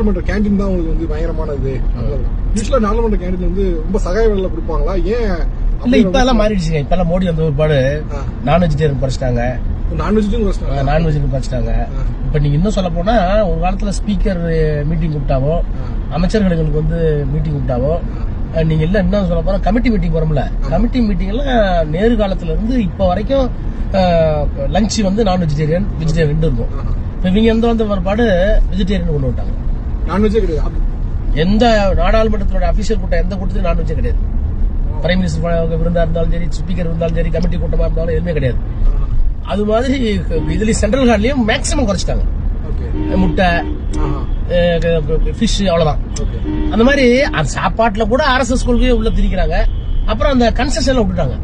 நாடாளுமன்ற கேண்டீன் தான் உங்களுக்கு வந்து பயங்கரமானது. யூஸ்வலா நாடாளுமன்ற கேண்டீன் வந்து ரொம்ப சகாய விலையில கொடுப்பாங்களா? ஏன் இல்ல இப்ப எல்லாம் மாறிடுச்சுங்க. இப்ப எல்லாம் மோடி வந்த ஒருபாடு. நான் வெஜிடேரியன் குறைச்சிட்டாங்க. நான்வெஜ்டும் கஷ்டம் நான் வெஜிடேரியன் குறைச்சிட்டாங்க. இப்ப நீங்க இன்னும் சொல்ல போனா ஒரு காலத்துல ஸ்பீக்கர் மீட்டிங் கூப்பிட்டாவோ அமைச்சர்களுக்கு வந்து மீட்டிங் கூப்பிட்டாவோ நீங்க இல்ல என்ன சொல்ல போனா கமிட்டி மீட்டிங் வரும்ல. கமிட்டி மீட்டிங் எல்லாம் நேரு காலத்துல இருந்து இப்ப வரைக்கும் லஞ்ச் வந்து நான் வெஜிடேரியன் வெஜிடேரியன் இருக்கும். இப்ப இவங்க எந்த வந்த ஒருபாடு வெஜிடேரியன் கொண்டு விட்டாங்க. நான்வெஜ்ஜே கிடையாது. எந்த நாடாளுமன்றத்தோட அபிஷியல் கூட்டம் எந்த கூட்டத்திலும் நான்வெஜ்ஜே கிடையாது. பிரைம் மினிஸ்டர் விருந்தா இருந்தாலும் சரி ஸ்பீக்கர் இருந்தாலும் சரி கமிட்டி கூட்டமா இருந்தாலும் எதுவுமே கிடையாது. அது மாதிரி இதுல சென்ட்ரல் ஹார்ட்லயும் மேக்ஸிமம் குறைச்சிட்டாங்க. முட்டை ஃபிஷ் அவ்வளவுதான். அந்த மாதிரி அந்த சாப்பாட்டுல கூட ஆர்எஸ்எஸ் கொள்கையை உள்ள திரிக்கிறாங்க அப்புறம் அந்த கன்செஷன்ல விட்டுட்டாங்க.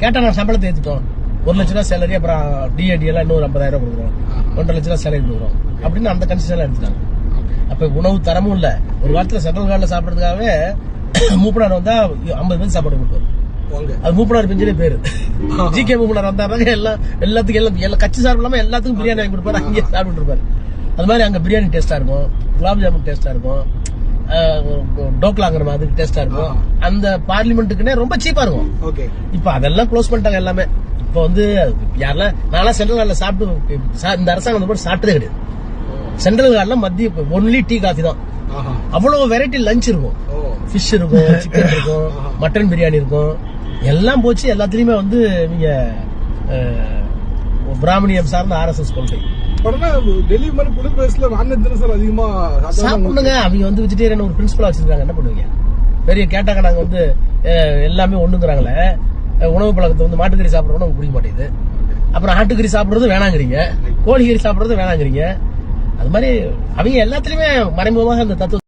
கேட்டா நான் சம்பளத்தை ஏத்துட்டோம். ஒரு லட்ச ரூபா சேலரி அப்புறம் டிஏடி எல்லாம் இன்னொரு ஐம்பதாயிரம் ரூபாய் கொடுக்குறோம் ஒன்றரை லட்ச ரூபா சேலரி கொடுக்குறோம். அப்படின்னு அந்த கன்செஷன்ல எடுத்துட்டாங்க. அப்ப உணவு தரமும் இல்ல. ஒரு காலத்துல சென்ட்ரல் கார்டுல சாப்பிடறதுக்காகவே மூப்பனார் வந்தா ஐம்பது பேர் சாப்பாடு கொடுப்பாரு அது மூப்பனார் பெஞ்சலே பேரு. ஜி கே மூப்பனார் வந்தாருனாங்க எல்லாம் எல்லாத்துக்கும் எல்லாம் எல்லா கட்சி சார்பு இல்லாம எல்லாத்துக்கும் பிரியாணி வாங்கி கொடுப்பாரு அங்கேயே சாப்பிட்டு இருப்பாரு. அது மாதிரி அங்க பிரியாணி டேஸ்டா இருக்கும் குலாப் ஜாமுன் டேஸ்டா இருக்கும் டோக்லாங்கிற மாதிரி டேஸ்டா இருக்கும். அந்த பார்லிமெண்ட்டுக்குன்னே ரொம்ப சீப்பா இருக்கும். ஓகே. இப்ப அதெல்லாம் க்ளோஸ் பண்ணிட்டாங்க எல்லாமே. இப்ப வந்து யாரெல்லாம் நான்லாம் சென்ட்ரல் கார்டில் சாப்பிட்டு இந்த அரசாங்கம் வந்து போட்டு சாப்பிட்டதே கிடையாது. சென்ட்ரல் கார்டில் மத்திய ஒன்லி டீ காஃபி தான். ஆஹா. அவ்வளவு வெரைட்டி லஞ்ச் இருக்கும். ஃபிஷ் இருக்கும் சிக்கன் இருக்கும் மட்டன் பிரியாணி இருக்கும். எல்லாம் போச்சு எல்லாத்துலயுமே வந்து நீங்க அஹ், பிராமணியம் சார்ந்த ஆர்எஸ்எஸ் கொள்கை. டெல்லி மாதிரி குளிர் பிரதேசத்துல நான்வெஜ் தானே சார் அதிகமா சாப்பிட்டா சாப்பிடுங்க அவங்க வந்து வெஜிடேரியன் ஒரு பிரின்சிபலா வச்சிருக்காங்க. என்ன பண்ணுவீங்க? பெரிய கேட்டாங்க வந்து எல்லாமே ஒண்ணுங்கிறாங்களே. உணவு பழக்கத்தை வந்து மாட்டுக்கறி சாப்பிடறோம் நமக்கு பிடிக்க மாட்டேங்குது. அப்புறம் ஆட்டுக்கறி சாப்பிடுறது வேணாங்கிறீங்க. கோழிக்கறி சாப்பிடுறது வேணாங்கிறீங்க. அது மாதிரி அவங்க எல்லாத்துலயுமே மறைமுகமாக அந்த தத்துவ